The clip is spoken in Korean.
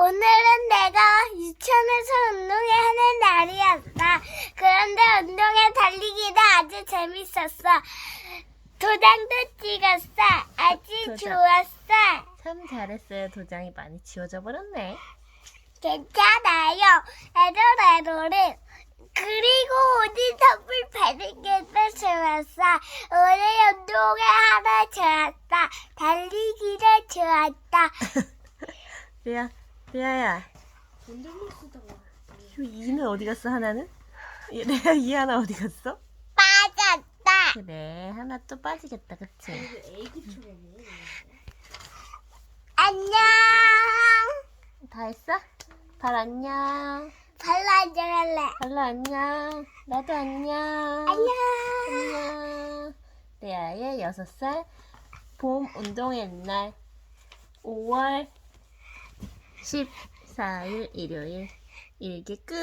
오늘은 내가 유치원에서 운동회 하는 날이었어. 그런데 운동회 달리기가 아주 재밌었어. 도장도 찍었어. 아주 도장. 좋았어. 참 잘했어요. 도장이 많이 지워져 버렸네. 괜찮아요. 에로레로를 그리고 오늘 선물 받은 게또 좋았어. 오늘 운동회 하나 좋았어. 달리기도 좋았다. 리아, 리아야. 이 이는 어디 갔어, 하나는? 이- 리아, 이 하나 어디 갔어? 빠졌다. 그래, 하나 또 빠지겠다, 그치? 안녕. 다 했어? 발 안녕. 발로 안녕할래. 발로 안녕. 나도 안녕. 안녕. 안녕. 레아의 6살 봄 운동회 날 5월 14일 일요일 일기 끝.